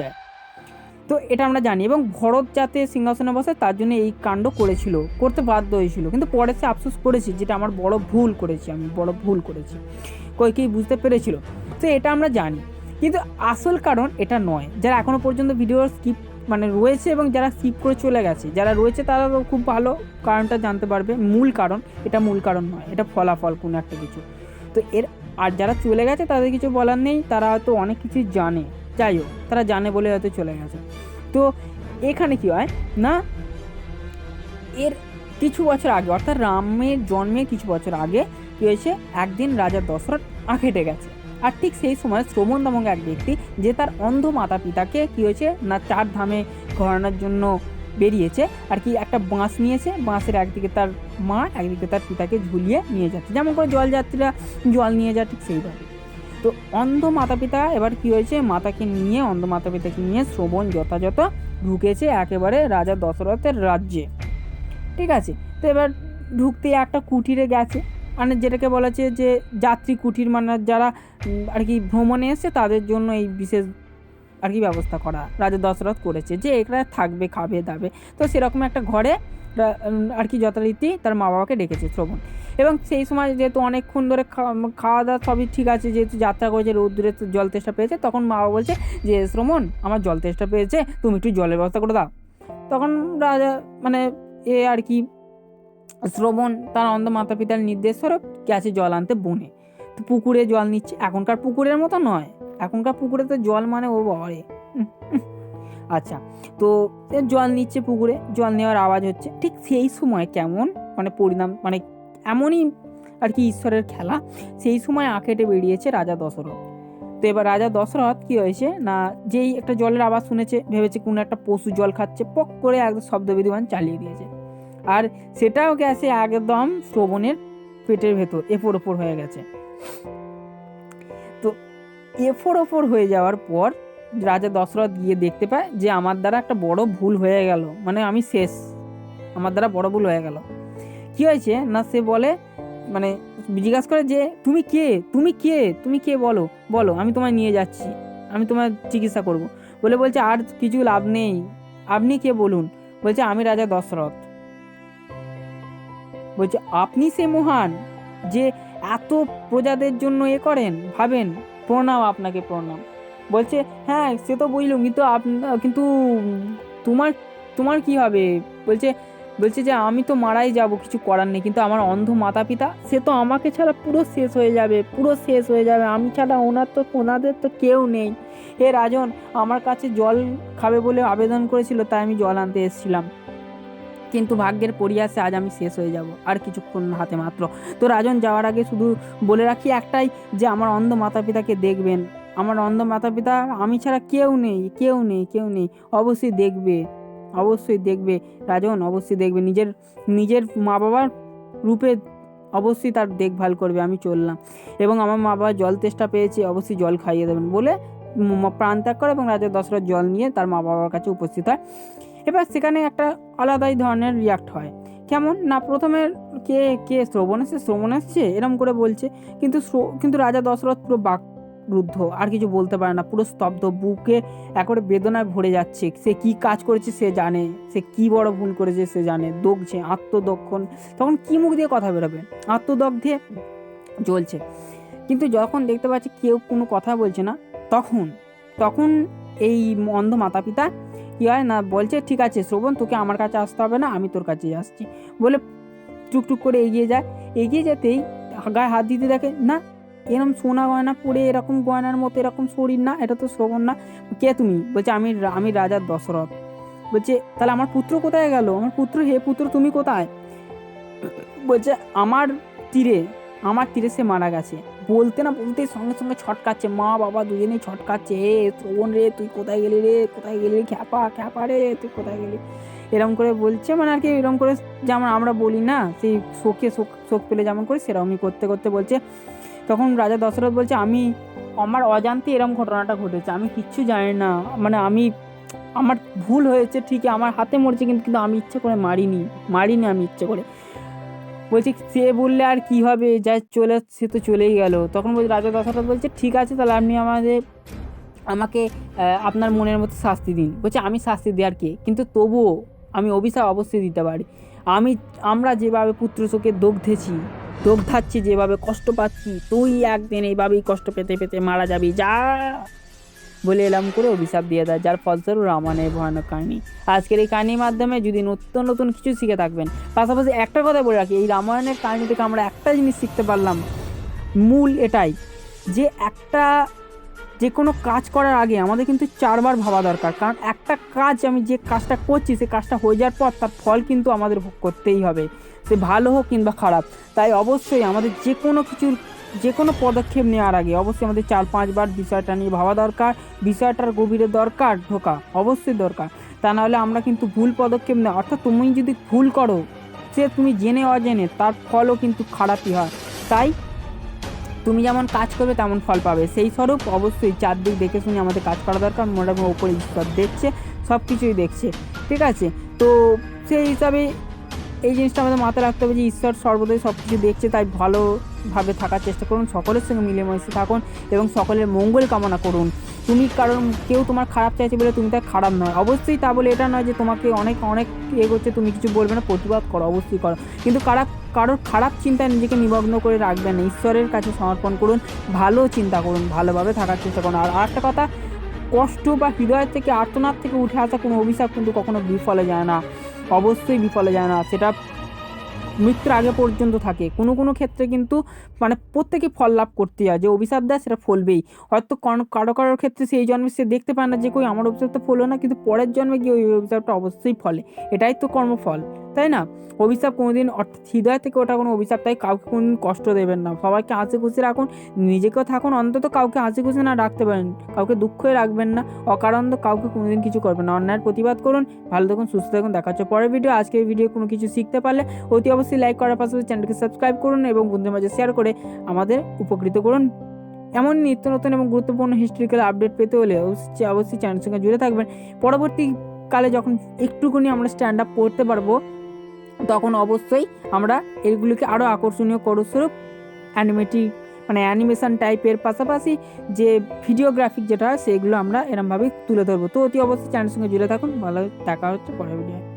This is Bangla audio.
দেয়। তো এটা আমরা জানি এবং ভরত যাতে সিংহাসনে বসে তার জন্য এই কাণ্ড করেছিল, করতে বাধ্য হয়েছিল। কিন্তু পরে সে আফসোস করেছি, যেটা আমার বড় ভুল করেছি আমি, বড় ভুল করেছি। কইকেই বুঝতে পেরেছিল? তো এটা আমরা জানি। কিন্তু আসল কারণ এটা নয়। যারা এখনও পর্যন্ত ভিডিও স্কিপ মানে রয়েছে এবং যারা স্কিপ করে চলে গেছে, যারা রয়েছে তারা খুব ভালো কারণটা জানতে পারবে। মূল কারণ, এটা মূল কারণ নয়, এটা ফলাফল কোনো একটা কিছু। তো এর, আর যারা চলে গেছে তাদের কিছু বলার নেই, তারা হয়তো অনেক কিছু জানে। যাই হোক, তারা জানে বলে হয়তো চলে গেছে। তো এখানে কি হয় না? এর কিছু বছর আগে, অর্থাৎ রামের জন্মের কিছু বছর আগে কী হয়েছে? একদিন রাজা দশরথ আঁখেটে গেছে। আর ঠিক সেই সময় শ্রবণ নামক এক ব্যক্তি, যে তার অন্ধ মাতা পিতাকে কী হয়েছে না, চার ধামে ঘোরানোর জন্য বেরিয়েছে আর কি একটা বাঁশ নিয়েছে। বাঁশের একদিকে তার মা, একদিকে তার পিতাকে ঝুলিয়ে নিয়ে যাচ্ছে। যেমন করে জলযাত্রীরা জল নিয়ে যায়, ঠিক সেইভাবে। তো অন্ধ মাতা পিতা এবার কি হয়েছে? মাতাকে নিয়ে, অন্ধ মাতা পিতাকে নিয়ে শ্রবণ যথাযথ ঢুকেছে একেবারে রাজা দশরথের রাজ্যে। ঠিক আছে? তো এবার ঢুকতে একটা কুটিরে গেছে। মানে যেটাকে বলা হচ্ছে যে যাত্রী কুটির মানে যারা আর কি ভ্রমণে এসছে, তাদের জন্য এই বিশেষ, আর কি ব্যবস্থা করা রাজা দশরথ করেছে যে এখানে থাকবে, খাবে, দাবে। তো সেরকম একটা ঘরে আর কি যথারীতি তার মা বাবাকে ডেকেছে শ্রবণ। এবং সেই সময় যেহেতু অনেকক্ষণ ধরে খাওয়া দাওয়া সবই ঠিক আছে, যেহেতু যাত্রা করেছে রোদ্দুরে তো জল তেষ্টা পেয়েছে, তখন মা বাবা বলছে, যে শ্রমণ, আমার জল তেষ্টা পেয়েছে, তুমি একটু জলের ব্যবস্থা করে দাও। তখন রাজা মানে এ আর কি শ্রবণ তার অন্ধ মাতা পিতার নির্দেশ স্বরূপ গেছে জল আনতে বনে। তো পুকুরে জল নিচ্ছে, এখনকার পুকুরের মতো নয়, এখনকার পুকুরে তো জল মানে ও উম। আচ্ছা তো জল নিচ্ছে পুকুরে, জল নেওয়ার আওয়াজ হচ্ছে, ঠিক সেই সময় কেমন? মানে পরিণাম মানে এমনই আর কি ঈশ্বরের খেলা। সেই সময় আঁকেটে বেরিয়েছে রাজা দশরথ। তো এবার রাজা দশরথ কী হয়েছে না, যেই একটা জলের আওয়াজ শুনেছে, ভেবেছে কোনো একটা পশু জল খাচ্ছে, পক করে একদম শব্দবিধিমান চালিয়ে দিয়েছে। আর সেটাও গেছে একদম শ্রবণের পেটের ভেতর, এফোর ওপর হয়ে গেছে। তো এফোর ওপর হয়ে যাওয়ার পর রাজা দশরথ গিয়ে দেখতে পায় যে আমার দ্বারা একটা বড় ভুল হয়ে গেল। মানে আমি শেষ। আমার দ্বারা বড় ভুল হয়ে গেল। কি হয়েছে? না সে বলে মানে জিজ্ঞাসা করে যে, তুমি কে? তুমি কে? তুমি কে বলো? বলো, আমি তোমায় নিয়ে যাচ্ছি। আমি তোমার চিকিৎসা করব। বলে বলছে, আর কিছু লাভ নেই। আপনি কে বলুন? বলছে, আমি রাজা দশরথ। বলছে, আপনি সে মহান যে এত প্রজাদের জন্য এ করেন? ভাবেন, প্রণাম আপনাকে প্রণাম। বলছে হ্যাঁ সে তো বুঝলুম কিন্তু আপ, কিন্তু তোমার তোমার কি হবে? বলছে বলছে যে, আমি তো মারাই যাব, কিছু করার নেই। কিন্তু আমার অন্ধ মাতা পিতা সে তো আমাকে ছাড়া পুরো শেষ হয়ে যাবে, পুরো শেষ হয়ে যাবে। আমি ছাড়া ওনার তো, ওনাদের তো কেউ নেই। এ রাজন, আমার কাছে জল খাবে বলে আবেদন করেছিল, তাই আমি জল আনতে এসেছিলাম। কিন্তু ভাগ্যের পরিহাসে আজ আমি শেষ হয়ে যাব, আর কিছুক্ষণ হাতে মাত্র। তো রাজন, যাওয়ার আগে শুধু বলে রাখি একটাই, যে আমার অন্ধ মাতা পিতাকে দেখবেন। আমার অন্ধ মাতা পিতা আমি ছাড়া কেউ নেই কেউ নেই কেউ নেই, অবশ্যই দেখবে। অবশ্যই দেখবে, রাজন অবশ্যই দেখবে। নিজের নিজের মা বাবার রূপে অবশ্যই তার দেখভাল করবে, আমি চললাম। এবং আমার মা বাবা জল তেষ্টা পেয়েছে, অবশ্যই জল খাইয়ে দেবেন বলে প্রাণ ত্যাগ করে এবং রাজা দশরথ জল নিয়ে তার মা বাবার কাছে উপস্থিত হয়। এবার সেখানে একটা আলাদাই ধরনের রিয়াক্ট হয়। কেমন? না, প্রথমে কে কে শ্রবণ এসছে? শ্রবণ এসছে? এরম করে বলছে। কিন্তু কিন্তু রাজা দশরথ পুরো বাক রুদ্ধ, আর কিছু বলতে পারে না, পুরো স্তব্ধ, বুকে একবারে বেদনায় ভরে যাচ্ছে। সে কি কাজ করেছে সে জানে, সে কি বড় ভুল করেছে সে জানে। দগছে আত্মদক্ষণ তখন কি মুখ দিয়ে কথা বেরোবে? আত্মদগ্ধে জ্বলছে। কিন্তু যখন দেখতে পাচ্ছে কেউ কোনো কথা বলছে না, তখন তখন এই অন্ধ মাতা পিতা কী হয় না, বলছে, ঠিক আছে, শ্রবণ, তোকে আমার কাছে আসতে হবে না, আমি তোর কাছে আসছি। বলে টুকটুক করে এগিয়ে যায়। এগিয়ে যেতেই গায়ে হাত দিতে দেখে, না এরকম সোনা গয়না পরে এরকম গয়নার মতো এরকম শরীর না, এটা তো শ্রবণ না। কে তুমি? বলছে, আমি আমি রাজার দশরথ। বলছে, তাহলে আমার পুত্র কোথায় গেল? আমার পুত্র, হে পুত্র, তুমি কোথায়? বলছে, আমার তীরে আমার তীরে সে মারা গেছে। বলতে না বলতে সঙ্গে সঙ্গে ছটকাচ্ছে। মা, বাবা দুজনেই ছটকাচ্ছে। হে শ্রবণ রে, তুই কোথায় গেলি রে? কোথায় গেলি রে? খ্যাপা খ্যাপা রে, তুই কোথায় গেলি? এরকম করে বলছে মানে আর কি এরকম করে যেমন আমরা বলি না, সেই শোকে শোক শোক পেলে যেমন করি সেরকমই করতে করতে বলছে তখন রাজা দশরথ বলছে, আমি, আমার অজান্তে এরকম ঘটনাটা ঘটেছে, আমি কিচ্ছু জানি না। মানে আমি, আমার ভুল হয়েছে ঠিকই, আমার হাতে মরছে, কিন্তু কিন্তু আমি ইচ্ছে করে মারিনি মারিনি আমি ইচ্ছে করে। বলছি, সে বললে আর কি হবে? যা চলে সে তো চলেই গেল। তখন বলছে, রাজা দশরথ বলছে, ঠিক আছে, তাহলে আপনি আমাদের, আমাকে আপনার মনের মতো শাস্তি দিন। বলছে, আমি শাস্তি দেওয়ার কে? কিন্তু তবুও আমি অভিশাপ অবশ্যই দিতে পারি। আমি, আমরা যেভাবে পুত্র শোকে দগ্ধেছি দগ্ধাচ্ছি যেভাবে কষ্ট পাচ্ছি, তুই একদিন এইভাবেই কষ্ট পেতে পেতে মারা যাবি, যা। বলে এলাম করে অভিশাপ দিয়ে দেয়, যার ফলস্বরূপ রামায়ণের ভয়ানক কাহিনী। আজকের এই কাহিনীর মাধ্যমে যদি নতুন নতুন কিছু শিখে থাকবেন, পাশাপাশি একটা কথা বলে রাখি, এই রামায়ণের কাহিনী থেকে আমরা একটা জিনিস শিখতে পারলাম। মূল এটাই যে একটা, যে কোনো কাজ করার আগে আমাদের কিন্তু চারবার ভাবা দরকার, কারণ একটা কাজ আমি যে কাজটা করছি, সে কাজটা হয়ে যাওয়ার পর তার ফল কিন্তু আমাদের করতেই হবে। সে ভালো হোক কিংবা খারাপ, তাই অবশ্যই আমাদের যে কোনো কিছুর, যে কোনো পদক্ষেপ নেওয়ার আগে অবশ্যই আমাদের চার পাঁচবার বিষয়টা নিয়ে ভাবা দরকার, বিষয়টার গভীরে দরকার ঢোকা অবশ্যই দরকার। তা নাহলে আমরা কিন্তু ভুল পদক্ষেপ নেওয়া, অর্থাৎ তুমি যদি ভুল করো, সে তুমি জেনে অজেনে তার ফলও কিন্তু খারাপই হয়। তাই তুমি যেমন কাজ করবে তেমন ফল পাবে। সেই স্বরূপ অবশ্যই চারদিক দেখে শুনে আমাদের কাজ করা দরকার মোটামুটি ওপরে ঈশ্বর দেখছে সব কিছুই দেখছে। ঠিক আছে? তো সেই হিসাবে এই জিনিসটা আমাদের মাথায় রাখতে হবে যে ঈশ্বর সর্বদাই সব কিছু দেখছে, তাই ভালোভাবে থাকার চেষ্টা করুন, সকলের সঙ্গে মিলেমিশে থাকুন এবং সকলের মঙ্গল কামনা করুন। তুমি কারণ কেউ তোমার খারাপ চাইছে বলে তুমি তার খারাপ নয়। অবশ্যই তা বলে এটা নয় যে তোমাকে অনেক অনেক এগোচ্ছে তুমি কিছু বলবে না, প্রতিবাদ করো, অবশ্যই করো। কিন্তু কারা, কারোর খারাপ চিন্তায় নিজেকে নিমগ্ন করে রাখবেন না। ঈশ্বরের কাছে সমর্পণ করুন, ভালো চিন্তা করুন, ভালোভাবে থাকার চেষ্টা করুন। আর আরেকটা কথা, কষ্ট বা হৃদয়ের থেকে, আর্তনাদ থেকে উঠে আসা কোনো অভিশাপ কিন্তু কখনো বিফলে যায় না। অবশ্যই বিফলে যায় না। সেটা মৃত্যুর আগে পর্যন্ত থাকে। কোনো কোনো ক্ষেত্রে কিন্তু মানে প্রত্যেকে ফল লাভ করতে যায় যে অভিশাপ দেয়, সেটা ফলবেই। হয়তো কারও কারোর ক্ষেত্রে সেই জন্মে সে দেখতে পায় না যে, কই, আমার অভিশাপ তো ফলো না। কিন্তু পরের জন্মে গিয়ে ওই অভিশাপটা অবশ্যই ফলে। এটাই তো কর্মফল। তাই না? অভিশাপ কোনোদিন, অর্থাৎ হৃদয় থেকে ওটা কোনো অভিশাপ তাই কাউকে কোনোদিন কষ্ট দেবেন না। সবাইকে হাসি খুশি রাখুন, নিজেকেও থাকুন, অন্তত কাউকে হাসি খুশি না রাখতে পারেন। কাউকে দুঃখই রাখবেন না, অকারণ কাউকে কোনোদিন কিছু করবেন না। অন্যায়ের প্রতিবাদ করুন, ভালো থাকুন, সুস্থ থাকুন, দেখা হচ্ছে পরের ভিডিও আজকের ভিডিও কোনো কিছু শিখতে পারলে অতি অবশ্যই লাইক করার পাশাপাশি চ্যানেলকে সাবস্ক্রাইব করুন এবং বন্ধুদের মাঝে শেয়ার করে আমাদের উপকৃত করুন। এমন নিত্য নতুন এবং গুরুত্বপূর্ণ হিস্ট্রিক্যাল আপডেট পেতে হলে অবশ্যই অবশ্যই চ্যানেলের সঙ্গে জুড়ে থাকবেন। পরবর্তীকালে যখন একটুখানি আমরা স্ট্যান্ড আপ করতে পারব তখন অবশ্যই আমরা এগুলিকে আরও আকর্ষণীয় করস্বরূপ অ্যানিমেটিক মানে অ্যানিমেশন টাইপের পাশাপাশি যে ভিডিওগ্রাফিক যেটা হয়, সেগুলো আমরা এরমভাবেই তুলে ধরবো। তো অতি অবশ্যই চ্যানেলের সঙ্গে জুড়ে থাকুন। ভালো, দেখা হচ্ছে পরের ভিডিও